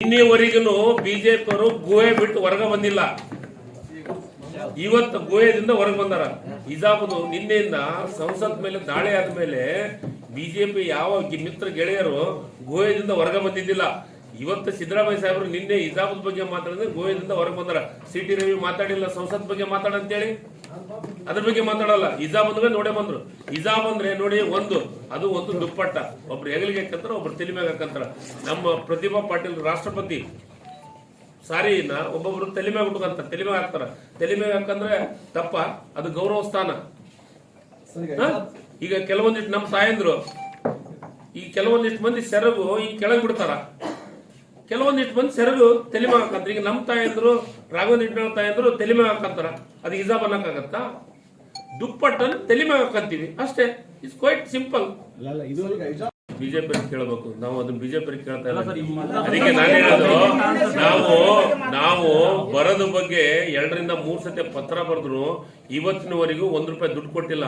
ಇನ್ನಿವರೆಗೂ BJP ಅವರು ಗುಹೆ ಬಿಟ್ಟು ಹೊರಗೆ ಬಂದಿಲ್ಲ. ಇವತ್ತು ಗುಹೆದಿಂದ ಹೊರಗೆ ಬಂದಾರ. ಇದಾಗುದು ನಿನ್ನೆಯಿಂದ ಸಂಸತ್ ಮೇಲೆ ದಾಳಿ ಆದ್ಮೇಲೆ ಬಿಜೆಪಿ ಯಾವ ಮಿತ್ರ ಗೆಳೆಯರು ಗುಹೆದಿಂದ ಹೊರಗೆ ಬಂದಿದ್ದಿಲ್ಲ. ಇವತ್ತು ಸಿದ್ದರಾಮಯ್ಯ ಸಾಹೇಬರು ನಿನ್ನೆ ಇಜಾಬದ ಬಗ್ಗೆ ಮಾತಾಡಿದ್ರೆ ಗೋವಿಂದ ಹೊರಗೆ ಬಂದಾರ. ಸಿಟಿ ರವಿ ಮಾತಾಡಿಲ್ಲ, ಸಂಸತ್ ಬಗ್ಗೆ ಮಾತಾಡಂತೇಳಿ ಅದ್ರ ಬಗ್ಗೆ ಮಾತಾಡಲ್ಲ. ಇಜಾ ಬಂದ್ರೆ ನೋಡೇ ಬಂದ್ರು. ಇಜಾ ಬಂದ್ರೆ ನೋಡಿ ಒಂದು ಅದು ಒಂದು ದುಪ್ಪಟ್ಟ. ಒಬ್ರು ಹೆಗಲಿಗೆ ಹಾಕಂತಾರ ಒಬ್ರು ತಲೆ ಮ್ಯಾಗ ಹಾಕಂತಾರ ನಮ್ಮ ಪ್ರತಿಭಾ ಪಾಟೀಲ್ ರಾಷ್ಟ್ರಪತಿ ಸಾರಿನ ಒಬ್ಬೊಬ್ರು ತಲೆ ಮ್ಯಾಗ ಹುಡುಕಂತ ತಲೆ ಮ್ಯಾಗ ಹಾಕ್ತಾರ. ತಲೆ ಮ್ಯಾಗ ಹಾಕಂದ್ರೆ ತಪ್ಪ ಅದು ಗೌರವ ಸ್ಥಾನ. ಈಗ ಕೆಲವೊಂದಿಷ್ಟು ನಮ್ಮ ಸಾಯಂದ್ರು ಈ ಕೆಲವೊಂದಿಷ್ಟು ಮಂದಿ ಸೆರಗು ಈಗ ಕೆಳಗ್ ಬಿಡ್ತಾರ. ಕೆಲವೊಂದಿಷ್ಟು ಮಂದಿ ಸೆರಗು ತಲೆ ಮ್ಯಾಗ ಹಾಕಂತಾರೆ ಈಗ ನಮ್ಮ ತಾಯಂದ್ರು ರಾಘವೇಂದ್ರ ತಾಯಂದ್ರು ತಲೆ ಮ್ಯಾಗ ಹಾಕಂತಾರ ಅದು ಇಜಾ ಅನ್ನಕ್ಕಾಗತ್ತಾ ದುಪ್ಪಟ್ಟನ್ನು ತಲೆ ಮೇಲೆ ಹಾಕಂತೀವಿ. ಅಷ್ಟೇ. ಇಟ್ಸ್ ಕ್ವೈಟ್ ಸಿಂಪಲ್ ಬಿಜೆಪಿ ಕೇಳಬೇಕು. ನಾವು ಅದನ್ನ ಬಿಜೆಪಿ ಕೇಳ್ತಾ ಇಲ್ಲ. ಅದಕ್ಕೆ ನಾನು ಹೇಳೋದು ನಾವು ನಾವು ಬರದ ಬಗ್ಗೆ ಎರಡರಿಂದ ಮೂರ್ ಸತಿ ಪತ್ರ ಬರೆದ್ರು ಇವತ್ತಿನವರೆಗೂ ಒಂದ್ ರೂಪಾಯಿ ದುಡ್ಡು ಕೊಟ್ಟಿಲ್ಲ.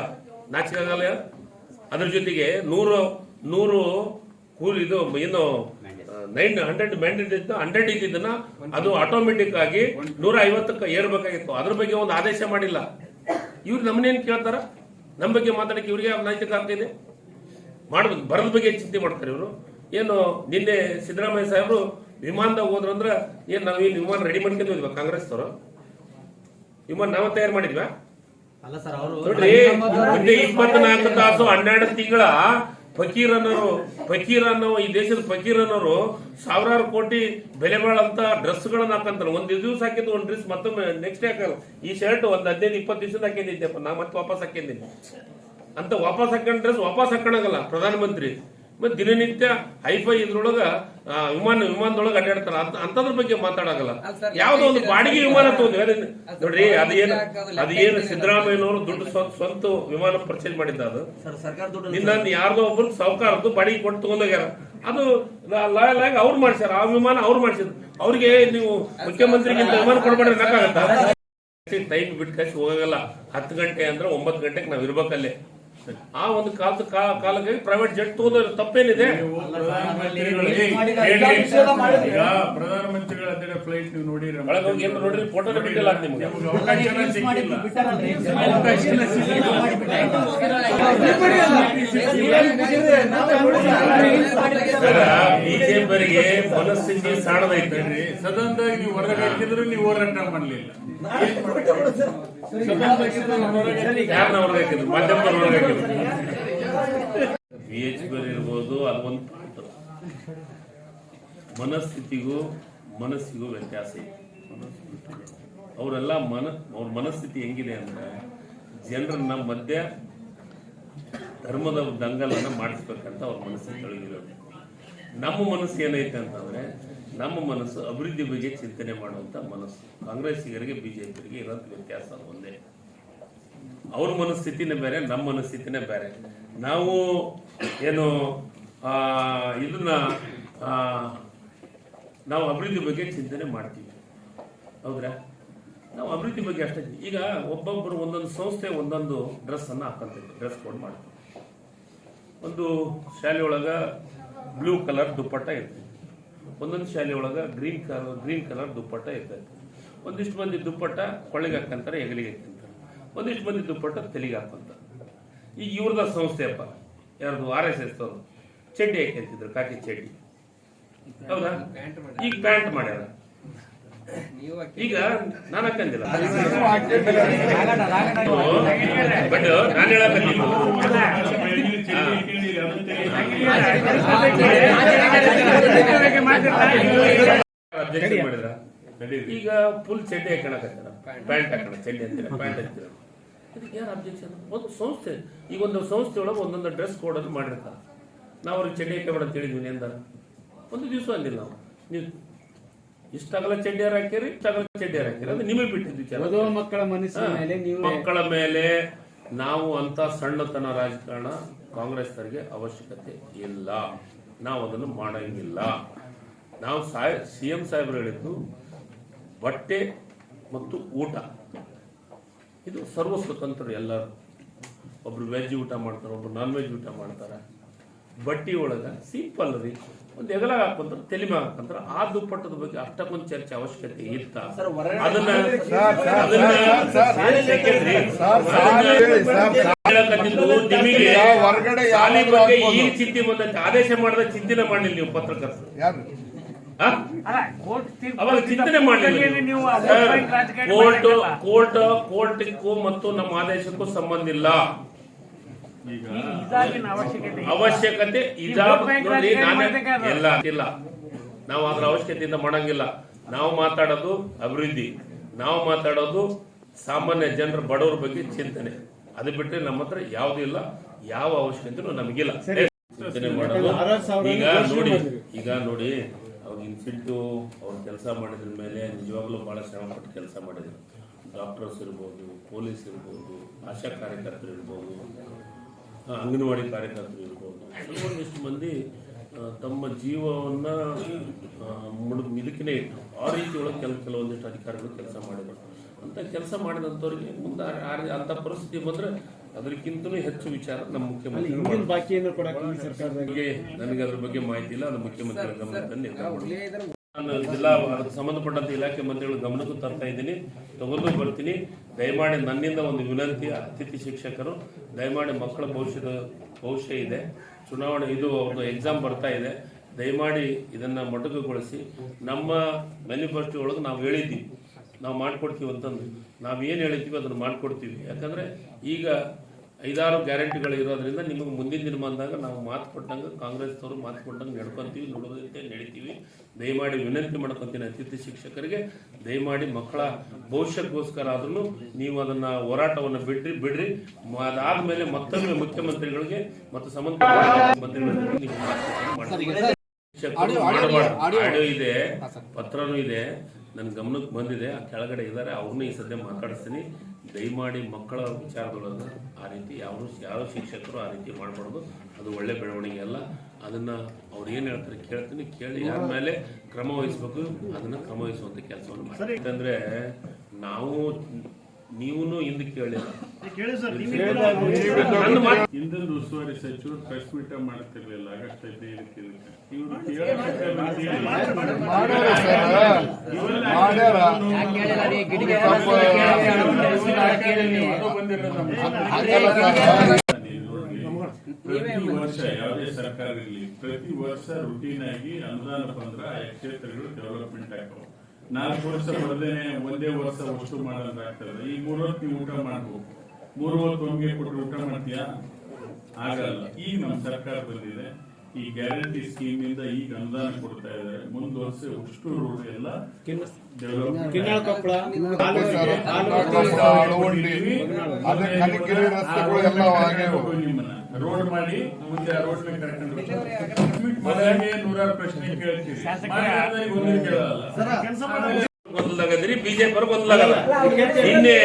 ನಾಚಿಕೆ ಆಗಲ್ಲ ಅದ್ರ ಜೊತೆಗೆ ನೂರು ನೂರು ಕೂಲ್ ಇದು ಏನು ನೈನ್ ಹಂಡ್ರೆಡ್ ಮ್ಯಾಂಡೇಟ್ ಇತ್ತು ಹಂಡ್ರೆಡ್ ಇದ್ದಿದ್ದನ್ನ ಅದು ಆಟೋಮೆಟಿಕ್ ಆಗಿ ನೂರ ಐವತ್ತಕ್ಕೆ ಏರ್ಬೇಕಾಗಿತ್ತು. ಅದ್ರ ಬಗ್ಗೆ ಒಂದು ಆದೇಶ ಮಾಡಿಲ್ಲ. ಇವ್ರು ನಮ್ಮನ್ನೇನು ಕೇಳ್ತಾರ? ನಮ್ಮ ಬಗ್ಗೆ ಮಾತಾಡಕ್ಕೆ ಇವ್ರಿಗೆ ನೈತಿಕ ಹಕ್ಕು ಇದೆ? ಮಾಡಬೇಕು. ಬರದ ಬಗ್ಗೆ ಚಿಂತೆ ಮಾಡ್ತಾರೆ ಇವರು. ಏನು ನಿನ್ನೆ ಸಿದ್ದರಾಮಯ್ಯ ಸಾಹೇಬರು ವಿಮಾನದಾಗ ಹೋದ್ರು ಅಂದ್ರೆ ಏನ್ ನಾವು ಏನು ವಿಮಾನ ರೆಡಿ ಮಾಡ್ಕೊಂಡು ಹೋದ್ವಾ ಕಾಂಗ್ರೆಸ್ ಅವರು ವಿಮಾನ ನಾವ ತಯಾರು ಮಾಡಿದ್ವಾ? ಅಲ್ಲ ಸರ್ ಅವರು ನೋಡ್ರಿ ಮೊನ್ನೆ ಇಪ್ಪತ್ನಾಲ್ಕು ತಾಸು ಹನ್ನೆರಡು ತಿಂಗಳ ಫಕೀರ್ ಅನ್ನೋರು ಫಕೀರ್ ಅನ್ನೋ ಈ ದೇಶದ ಫಕೀರ್ ಅನ್ನೋರು ಸಾವಿರಾರು ಕೋಟಿ ಬೆಲೆ ಬಾಳಂತ ಡ್ರೆಸ್ ಗಳನ್ನ ಹಾಕಂತಾರೆ ಒಂದು ದಿವಸ ಹಾಕಿದ್ದು ಒಂದು ಡ್ರೆಸ್ ಮತ್ತೊಮ್ಮೆ ನೆಕ್ಸ್ಟ್ ಹಾಕಲ್ಲ. ಈ ಶರ್ಟ್ ಒಂದ್ ಹದಿನೈದು, ಇಪ್ಪತ್ತು ದಿವಸದ ಹಾಕಿದ್ದಿದ್ದೆಪ್ಪ ನಾ ಮತ್ತೆ ವಾಪಸ್ ಹಾಕಿದ್ದೀನಿ. ಅಂತ ವಾಪಸ್ ಹಾಕೊಂಡ್ ಡ್ರೆಸ್ ವಾಪಸ್ ಹಾಕೊಳಗಲ್ಲ ಪ್ರಧಾನಮಂತ್ರಿ. ಮತ್ತೆ ದಿನನಿತ್ಯ ಹೈಫೈ ಇದ್ರೊಳಗ ವಿಮಾನ ವಿಮಾನದೊಳಗೆ ಅಡ್ಡಾಡ್ತಾರ. ಅಂತ ಅಂತದ್ರ ಬಗ್ಗೆ ಮಾತಾಡಂಗಲ್ಲ. ಯಾವ್ದೋ ಒಂದು ಬಾಡಿಗೆ ವಿಮಾನ ತಗೊಂಡ್ವಿ ನೋಡ್ರಿ ಅದೇನು ಅದೇನು ಸಿದ್ದರಾಮಯ್ಯನವರು ದುಡ್ಡು ಸ್ವಂತ ವಿಮಾನ ಪರ್ಚೇಸ್ ಮಾಡಿದ್ದ ಅದು. ನಿನ್ನ ಯಾರ್ದೋ ಒಬ್ರು ಸಾಹುಕಾರದ್ದು ಬಾಡಿಗೆ ಕೊಟ್ಟು ತಗೊಂಡೋಗ್ಯಾರ ಅದು ಲಾಯಲ್ ಆಗಿ ಅವ್ರು ಮಾಡ್ಸ್ಯಾರ. ಆ ವಿಮಾನ ಅವ್ರು ಮಾಡ್ಸಿದ್ರು. ಅವ್ರಿಗೆ ನೀವು ಮುಖ್ಯಮಂತ್ರಿಗಿಂತ ವಿಮಾನ ಕೊಡ್ಬೇಡ ನಕ್ಕಾಗತ್ತಾ ಟೈಮ್ ಬಿಟ್ಟು ಕಳ್ಸಿ ಹೋಗಲ್ಲ ಹತ್ತು ಗಂಟೆ ಅಂದ್ರೆ ಒಂಬತ್ತು ಗಂಟೆಗೆ ನಾವ್ ಇರ್ಬೇಕಲ್ಲೇ ಆ ಒಂದು ಕಾಲ ಕಾಲಕ್ಕೆ ಪ್ರೈವೇಟ್ ಜೆಟ್ ತಗೊಂಡ್ರೆ ತಪ್ಪೇನಿದೆ ಈಗ ಪ್ರಧಾನಮಂತ್ರಿಗಳ ಅದೇ ಫ್ಲೈಟ್ ನೀವು ನೋಡಿರಿ ಒಳಗೆ ಹೋಗಿ ನೋಡಿರಿ ಫೋಟೋ ಬಿಟ್ಟಿಲ್ಲ ನಿಮ್ಗೆ ಅವಕಾಶನೇ ಸಿಕ್ಕಿಲ್ಲ ಬಿಜೆಪಿಯವರಿಗೆ ಮನಸ್ಸಿಗೆ ಸಾಣದೈತೆ ಸದನದಾಗ ನೀವು ಹೊರಗೆ ಹಾಕಿದ್ರು ನೀವು ಹೋರಾಟ ಮಾಡಲಿಲ್ಲ ಬಿ ಇರ್ಬೋದು ಪಾತ್ರ ಮನಸ್ಥಿತಿಗೂ ಮನಸ್ಸಿಗೂ ವ್ಯತ್ಯಾಸ ಇದೆ. ಅವರೆಲ್ಲ ಮನ, ಅವ್ರ ಮನಸ್ಥಿತಿ ಹೆಂಗಿದೆ ಅಂದ್ರೆ ಜನರನ್ನ ಮಧ್ಯ ಧರ್ಮದ ದಂಗಲನ್ನ ಮಾಡಿಸ್ಬೇಕಂತ ಅವ್ರ ಮನಸ್ಸಿಗೆ ತೊಳಗಿರೋದು. ನಮ್ಮ ಮನಸ್ಸು ಏನೈತೆ ಅಂತಂದ್ರೆ ನಮ್ಮ ಮನಸ್ಸು ಅಭಿವೃದ್ಧಿ ಬಗ್ಗೆ ಚಿಂತನೆ ಮಾಡುವಂತ ಮನಸ್ಸು. ಕಾಂಗ್ರೆಸ್ಸಿಗರಿಗೆ ಬಿಜೆಪಿಗೆ ಇರೋದು ವ್ಯತ್ಯಾಸ ಒಂದೇ. ಅವ್ರ ಮನಸ್ಥಿತಿನೇ ಬೇರೆ, ನಮ್ಮ ಮನಸ್ಥಿತಿನೇ ಬೇರೆ. ನಾವು ಏನು ಇದನ್ನ ನಾವು ಅಭಿವೃದ್ಧಿ ಬಗ್ಗೆ ಚಿಂತನೆ ಮಾಡ್ತೀವಿ. ಹೌದ್ರಾ? ನಾವು ಅಭಿವೃದ್ಧಿ ಬಗ್ಗೆ ಅಷ್ಟೇ. ಈಗ ಒಬ್ಬೊಬ್ಬರು ಒಂದೊಂದು ಸಂಸ್ಥೆ, ಒಂದೊಂದು ಡ್ರೆಸ್ ಅನ್ನ ಹಾಕೊಂತೀವಿ. ಡ್ರೆಸ್ ಕೋಡ್ ಮಾಡ್ತೀವಿ. ಒಂದು ಶಾಲೆ ಒಳಗೆ ಬ್ಲೂ ಕಲರ್ ದುಪ್ಪಟ್ಟ ಇರ್ತೈತಿ ಒಂದೊಂದು ಶಾಲೆ ಒಳಗೆ green colour green colour dupatta ಇರ್ತೈತಿ ಒಂದಿಷ್ಟು ಮಂದಿ ದುಪ್ಪಟ್ಟ ಕೊಳ್ಳೆಗೆ ಹಾಕಂತಾರೆ ಹೆಗಲಿಗೆ ಹಾಕಂತಾರೆ ಒಂದಿಷ್ಟು ಮಂದಿ ದುಪ್ಪಟ್ಟ ತಲೆಗೆ ಹಾಕಂತಾರೆ ಈಗ ಇವ್ರದ ಸಂಸ್ಥೆಯಪ್ಪ ಯಾರ್ದು ಆರ್ ಎಸ್ ಎಸ್ ಅವರು ಚಡ್ಡಿ ಹಾಕಂತಿದ್ರು ಕಾಕಿ ಚಡ್ಡಿ? ಹೌದಾ? ಈಗ ಪ್ಯಾಂಟ್ ಮಾಡ್ಯಾರ. ಈಗ ನಾನು ಹಾಕಂದಿಲ್ಲ ಬಟ್ ನಾನು ಮಾಡಿದ್ರ ಈಗ ಫುಲ್ ಚಡ್ಡಿ ಹಾಕೊಳಕತ್ತಾರ ಪ್ಯಾಂಟ್ ಹಾಕೋಣ ಚಡ್ಡಿ ಅಂತೀರ ಪ್ಯಾಂಟ್ ಅಂತೀರ. ಇದಕ್ಕೆ ಯಾರು ಅಬ್ಜೆಕ್ಷನ್ ಒಂದು ಸಂಸ್ಥೆ ಈಗ ಒಂದು ಸಂಸ್ಥೆ ಒಳಗೆ ಒಂದೊಂದು ಡ್ರೆಸ್ ಕೋಡ್ ಅಂತ ಮಾಡಿರ್ತಾರೆ. ನಾವು ಅವ್ರಿಗೆ ಚಡ್ಡಿ ಹಾಕಬೇಡ ಅಂತ ಹೇಳಿದ್ವಿ ಎಂದ ಒಂದು ದಿವಸ ಅಂದಿಲ್ಲ ನಾವು ನೀವು ಇಷ್ಟಾಗಲ ಚಡ್ಡಿಯಾರ ಹಾಕಿರಿ ಇಷ್ಟಾಗಲ ಚಡ್ಡಿಯಾರ ಹಾಕಿರಿ ಅಂದ್ರೆ ನಿಮಗೆ ಬಿಟ್ಟಿದ್ದು ಮಕ್ಕಳ ಮನಸ್ಸಿನ ಮೇಲೆ ನೀವು ಮಕ್ಕಳ ಮೇಲೆ ನಾವು ಅಂತ ಸಣ್ಣತನ ರಾಜಕಾರಣ ಕಾಂಗ್ರೆಸ್ನವರಿಗೆ ಅವಶ್ಯಕತೆ ಇಲ್ಲ. ನಾವು ಅದನ್ನು ಮಾಡಂಗಿಲ್ಲ. ನಾವು ಸಿಎಂ ಸಿ ಎಂ ಸಾಹೇಬರು ಹೇಳಿದ್ದು ಬಟ್ಟೆ ಮತ್ತು ಊಟ. ಇದು ಸರ್ವ ಸ್ವತಂತ್ರ ಎಲ್ಲರೂ. ಒಬ್ರು ವೆಜ್ ಊಟ ಮಾಡ್ತಾರೆ, ಒಬ್ರು ನಾನ್ ವೆಜ್ ಊಟ ಮಾಡ್ತಾರೆ. ಬಟ್ಟಿ ಒಳಗ ಸಿಂಪಲ್ ರೀ ಒಂದು ಎಗಲ ಹಾಕೊಂಡ್ರೆ ತಲೆ ಮ್ಯಾಗ ಹಾಕಂದ್ರ ಆ ದುಪ್ಪಟ್ಟದ ಬಗ್ಗೆ ಅಷ್ಟಕ್ಕೊಂದು ಚರ್ಚೆ ಅವಶ್ಯಕತೆ ಇತ್ತ ಅದನ್ನ ನಿಮಗೆ ಶಾಲೆ ಬಗ್ಗೆ ಈ ಚಿಂತೆ ಬಂದಂತೆ ಆದೇಶ ಮಾಡಿದ ಚಿಂತನೆ ಮಾಡಲಿಲ್ಲ ನೀವು ಪತ್ರಕರ್ತರು? ಅವಾಗ ಚಿಂತನೆ ಮಾಡಲಿಲ್ಲ ಕೋರ್ಟ್ ಕೋರ್ಟ್ ಕೋರ್ಟ್ಗೂ ಮತ್ತು ನಮ್ಮ ಆದೇಶಕ್ಕೂ ಸಂಬಂಧ ಇಲ್ಲ ಅವಶ್ಯಕತೆ ಇಲ್ಲ. ನಾವು ಅದ್ರ ಅವಶ್ಯಕತೆಯಿಂದ ಮಾಡಂಗಿಲ್ಲ. ನಾವು ಮಾತಾಡೋದು ಅಭಿವೃದ್ಧಿ. ನಾವು ಮಾತಾಡೋದು ಸಾಮಾನ್ಯ ಜನರ ಬಡವರ ಬಗ್ಗೆ ಚಿಂತನೆ. ಅದು ಬಿಟ್ಟರೆ ನಮ್ಮ ಹತ್ರ ಯಾವುದೂ ಇಲ್ಲ ಯಾವ ಅವಶ್ಯಕತೆ ನಮಗಿಲ್ಲ. ಚಿಂತನೆ ಮಾಡೋದು. ಈಗ ನೋಡಿ. ಈಗ ನೋಡಿ ಅವ್ರ ಇನ್ಸೆಂಟಿವ್ ಅವ್ರು ಕೆಲಸ ಮಾಡಿದ್ರ ಮೇಲೆ ನಿಜವಾಗ್ಲೂ ಬಹಳ ಶ್ರಮ ಪಟ್ಟು ಕೆಲಸ ಮಾಡಿದ್ರು. ಡಾಕ್ಟರ್ಸ್ ಇರ್ಬೋದು ಪೊಲೀಸ್ ಇರ್ಬೋದು ಆಶಾ ಕಾರ್ಯಕರ್ತರು ಇರ್ಬೋದು ಅಂಗನವಾಡಿ ಕಾರ್ಯಕರ್ತರು ಇರ್ಬೋದು. ಕೆಲವೊಂದಿಷ್ಟು ಮಂದಿ ತಮ್ಮ ಜೀವವನ್ನ ಮುಳುಗ್ ಮಿಲುಕಿನೇ ಇಟ್ಟು ಆ ರೀತಿ ಒಳಗೆ ಕೆಲ ಕೆಲವೊಂದಿಷ್ಟು ಅಧಿಕಾರಿಗಳು ಕೆಲಸ ಮಾಡಿದ್ರು. ಅಂತ ಕೆಲಸ ಮಾಡಿದಂಥವ್ರಿಗೆ ಮುಂದೆ ಅಂತ ಪರಿಸ್ಥಿತಿ ಬಂದ್ರೆ ಅದಕ್ಕಿಂತಲೂ ಹೆಚ್ಚು ವಿಚಾರ ನಮ್ಮ ಮುಖ್ಯಮಂತ್ರಿ ಬಾಕಿ ನನಗೆ ಅದ್ರ ಬಗ್ಗೆ ಮಾಹಿತಿ ಇಲ್ಲ ಅದು ಮುಖ್ಯಮಂತ್ರಿಗಳ ಗಮನದಲ್ಲಿ. ನಾನು ಜಿಲ್ಲಾ ಅದಕ್ಕೆ ಸಂಬಂಧಪಟ್ಟಂತ ಇಲಾಖೆ ಮಂತ್ರಿಗಳು ಗಮನಕ್ಕೂ ತರ್ತಾ ಇದ್ದೀನಿ. ತಗೊಂಡು ಬರ್ತೀನಿ. ದಯಮಾಡಿ ನನ್ನಿಂದ ಒಂದು ವಿನಂತಿ, ಅತಿಥಿ ಶಿಕ್ಷಕರು, ದಯಮಾಡಿ ಮಕ್ಕಳ ಭವಿಷ್ಯದ, ಭವಿಷ್ಯ ಇದೆ. ಚುನಾವಣೆ, ಇದು ಒಂದು ಎಕ್ಸಾಮ್ ಬರ್ತಾ ಇದೆ. ದಯಮಾಡಿ ಇದನ್ನ ಮೊಟಕುಗೊಳಿಸಿ. ನಮ್ಮ ಮ್ಯಾನಿಫೆಸ್ಟೋ ಒಳಗೆ ನಾವು ಹೇಳಿದ್ದೀವಿ. ನಾವು ಮಾಡ್ಕೊಡ್ತೀವಿ ಅಂತಂದು. ನಾವು ಏನು ಹೇಳಿದ್ದೀವಿ ಅದನ್ನು ಮಾಡಿಕೊಡ್ತೀವಿ. ಯಾಕಂದರೆ ಈಗ ಐದಾರು ಗ್ಯಾರಂಟಿಗಳು ಇರೋದ್ರಿಂದ ನಿಮಗೆ ಮುಂದಿನ ದಿನ ಬಂದಾಗ ನಾವು ಮಾತು ಕೊಟ್ಟಂಗೆ ಕಾಂಗ್ರೆಸ್ನವರು ಮಾತು ಕೊಟ್ಟಂಗೆ ನಡ್ಕೊತೀವಿ ನುಡಿದಂತೆ ನಡೀತೀವಿ. ದಯಮಾಡಿ ವಿನಂತಿ ಮಾಡ್ಕೊತೀನಿ ಅತಿಥಿ ಶಿಕ್ಷಕರಿಗೆ. ದಯಮಾಡಿ ಮಕ್ಕಳ ಭವಿಷ್ಯಕ್ಕೋಸ್ಕರ ಆದ್ರೂ ನೀವು ಅದನ್ನ ಹೋರಾಟವನ್ನು ಬಿಡ್ರಿ ಬಿಡ್ರಿ. ಅದಾದ್ಮೇಲೆ ಮತ್ತೊಮ್ಮೆ ಮುಖ್ಯಮಂತ್ರಿಗಳಿಗೆ ಮತ್ತು ಸಂಬಂಧ. ಆಡಿಯೋ ಇದೆ ಪತ್ರನೂ ಇದೆ. ನನ್ನ ಗಮನಕ್ಕೆ ಬಂದಿದೆ. ಆ ಕೆಳಗಡೆ ಇದ್ದಾರೆ. ಅವ್ರನ್ನೂ ಈ ಸದ್ಯ ಮಾತಾಡಿಸ್ತೀನಿ. ದಯಮಾಡಿ ಮಕ್ಕಳ ವಿಚಾರದೊಳಗೆ ಆ ರೀತಿ ಯಾವ ಯಾರು ಶಿಕ್ಷಕರು ಆ ರೀತಿ ಮಾಡಬಾರ್ದು. ಅದು ಒಳ್ಳೆ ಬೆಳವಣಿಗೆ ಅಲ್ಲ. ಅದನ್ನ ಅವ್ರು ಏನು ಹೇಳ್ತಾರೆ ಕೇಳ್ತೀನಿ. ಕೇಳಿ ಯಾರ ಮೇಲೆ ಕ್ರಮ ವಹಿಸ್ಬೇಕು. ಅದನ್ನ ಕ್ರಮ ವಹಿಸುವಂತ ಕೆಲಸವನ್ನು ಮಾಡಿ. ಯಾಕಂದ್ರೆ ನಾವು ನೀವು ಹಿಂದಕ್ಕೆ ಕೇಳಿಲ್ಲ ಹಿಂದಿನ ಉಸ್ತುವಾರಿ ಸಚಿವರು ಪ್ರೆಸ್ ಮೀಟ್ ಮಾಡ್ತಿರ್ಲಿಲ್ಲ ಆಗಸ್ಟ್ ಹದಿನೈದಕ್ಕೆ ಪ್ರತಿ ವರ್ಷ ಯಾವುದೇ ಸರ್ಕಾರ ಇರಲಿ ಪ್ರತಿ ವರ್ಷ ರುಟೀನ್ ಆಗಿ ಅನುದಾನ ಬಂದ್ರೆ ಆ ಕ್ಷೇತ್ರಗಳು ಡೆವಲಪ್ಮೆಂಟ್ ಆಗ್ತಾವ ನಾಲ್ಕು ವರ್ಷ ಬರದೇನೆ ಒಂದೇ ವರ್ಷ ವಸ್ತು ಮಾಡೋದಾಗ್ತದೆ ಈ ಮೂರು ಹೊತ್ತು ನೀವು ಊಟ ಮಾಡಬೇಕು. ಮೂರು ಹೊತ್ತು ಒಮ್ಗೆ ಕೊಟ್ಟು ಊಟ ಮಾಡ್ತೀಯಾ? ಆಗಲ್ಲ. ಈಗ ನಮ್ಮ ಸರ್ಕಾರ ಬಂದಿದೆ ಈ ಗ್ಯಾರಂಟಿ ಸ್ಕೀಮ್ ಇಂದ ಈಗ ಅನುದಾನ ಕೊಡ್ತಾ ಇದ್ದಾರೆ. ಮುಂದ್ ವರ್ಷ ಅಷ್ಟು ರೋಡ್ ಎಲ್ಲ ರೋಡ್ ಮಾಡಿ ಮುಂದೆ ಆ ರೋಡ್ ಮೇಲೆ ನೂರಾರು ಪ್ರಶ್ನೆ ಕೇಳ್ತೀವಿ. ಗೊಂದಲಾಗದ್ರಿ ಬಿಜೆಪಿ ಅವರು ಗೊಂದಲಾಗಲ್ಲ ನಿನ್ನೆ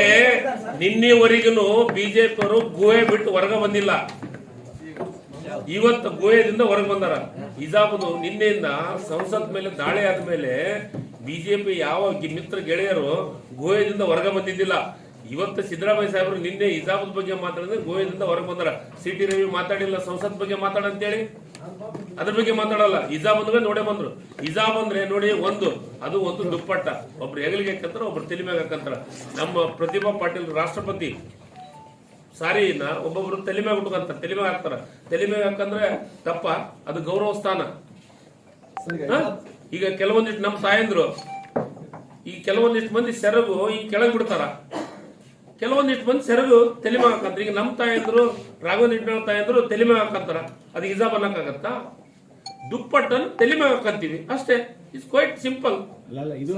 ನಿನ್ನೆವರೆಗೂ ಬಿಜೆಪಿ ಅವರು ಗುಹೆ ಬಿಟ್ಟು ಹೊರಗ ಬಂದಿಲ್ಲ. ಇವತ್ತು ಗೋಯದಿಂದ ಹೊರಗೆ ಬಂದಾರ. ಇಜಾಬದು ನಿನ್ನೆಯಿಂದ ಸಂಸತ್ ಮೇಲೆ ದಾಳಿ ಆದ್ಮೇಲೆ ಬಿಜೆಪಿ ಯಾವ ಮಿತ್ರ ಗೆಳೆಯರು ಗೋಯದಿಂದ ಹೊರಗೆ ಬಂದಿದ್ದಿಲ್ಲ. ಇವತ್ತು ಸಿದ್ದರಾಮಯ್ಯ ಸಾಹೇಬರು ನಿನ್ನೆ ಇಜಾಬದ್ ಬಗ್ಗೆ ಮಾತಾಡಿದ್ರೆ ಗೋಯದಿಂದ ಹೊರಗೆ ಬಂದಾರ. ಸಿ ಟಿ ರವಿ ಮಾತಾಡಿಲ್ಲ, ಸಂಸತ್ ಬಗ್ಗೆ ಮಾತಾಡಂತೇಳಿ ಅದ್ರ ಬಗ್ಗೆ ಮಾತಾಡಲ್ಲ. ಇಜಾ ಬಂದ್ರೆ ನೋಡೇ ಬಂದ್ರು. ಇಜಾ ಬಂದ್ರೆ ನೋಡಿ ಒಂದು, ಅದು ಒಂದು ದುಪ್ಪಟ್ಟ. ಒಬ್ರು ಹೆಗಲಿಗೆ ಹಾಕಂತಾರ, ಒಬ್ರು ತಲೆ ಮ್ಯಾಗ ಹಾಕಂತಾರ. ನಮ್ಮ ಪ್ರತಿಭಾ ಪಾಟೀಲ್ ರಾಷ್ಟ್ರಪತಿ ಸಾರಿನ ಒಬ್ಬೊಬ್ರು ತಲೆ ಮ್ಯಾಗ ಉಟ್ಕೊಂತಾರ ತಲೆ ಮ್ಯಾಗ ಹಾಕ್ತಾರ. ತಲೆ ಮ್ಯಾಗ ಹಾಕಂದ್ರೆ ತಪ್ಪ ಅದು ಗೌರವ ಸ್ಥಾನ. ಈಗ ಕೆಲವೊಂದಿಷ್ಟು ನಮ್ಮ ತಾಯಂದ್ರು ಈ ಕೆಲವೊಂದಿಷ್ಟು ಮಂದಿ ಸೆರಗು ಈ ಕೆಳಗ್ ಬಿಡ್ತಾರ. ಕೆಲವೊಂದಿಷ್ಟು ಮಂದಿ ಸೆರಗು ತಲೆ ಮ್ಯಾಗ ಹಾಕಂತಾರ. ಈಗ ನಮ್ಮ ತಾಯಂದ್ರು ರಾಘವ ನಿಟ್ಟಿನ ತಾಯಂದ್ರು ತಲೆ ಮ್ಯಾಗ ಹಾಕಂತಾರ ಅದು ಇಜಾಬ್ ಅನ್ನಕ್ಕಾಗತ್ತಾ ದುಪ್ಪಟ್ಟನ್ನು ತಲೆ ಮ್ಯಾಗ ಹಾಕಂತೀವಿ. ಅಷ್ಟೇ. ಇಟ್ಸ್ ಕ್ವೈಟ್ ಸಿಂಪಲ್ ಇದು